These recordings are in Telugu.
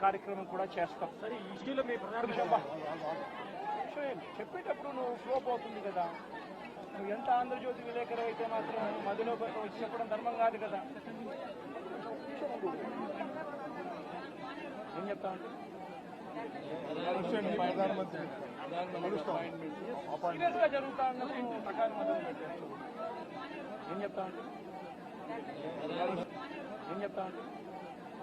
కార్యక్రమం కూడా చేస్తాం. సరే మీ? చెప్పేటప్పుడు నువ్వు ఫ్లో పోతుంది కదా. నువ్వు ఎంత ఆంధ్రజ్యోతి విలేకరు అయితే మాత్రం మధ్యలో వచ్చి చెప్పడం ధర్మం కాదు కదా. ఏం చెప్తా సీరియస్గా జరుగుతా అన్నప్పుడు ప్రకారం మొదలు ఏం చెప్తా ఏం చెప్తా అంటే ఏం చెప్తా అంటే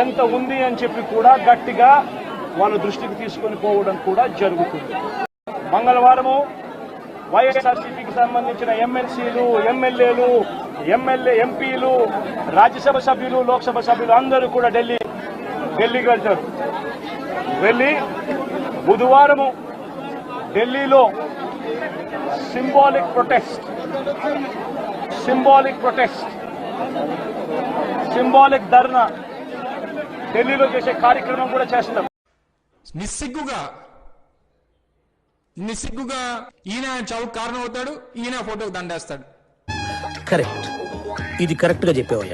ఎంత ఉంది అని చెప్పి కూడా గట్టిగా వాళ్ళ దృష్టికి తీసుకొని పోవడం కూడా జరుగుతుంది. మంగళవారము వైఎస్ఆర్సీపీకి సంబంధించిన ఎమ్మెల్సీలు ఎమ్మెల్యేలు ఎమ్మెల్యే ఎంపీలు రాజ్యసభ సభ్యులు లోక్సభ సభ్యులు అందరూ కూడా ఢిల్లీ ఢిల్లీకి వెళ్తారు. వెళ్ళి బుధవారము ఢిల్లీలో symbolic protest symbolic protest symbolic dharna ఢిల్లీలో చేసే కార్యక్రమం కూడా చేస్తున్నాం. నిస్సిగ్గుగా నిస్సిగ్గుగా ఈయన చావుకు కారణం అవుతాడు ఈయన ఫోటోకి దండేస్తాడు. కరెక్ట్. ఇది కరెక్ట్గా చెప్పేవయ్యా.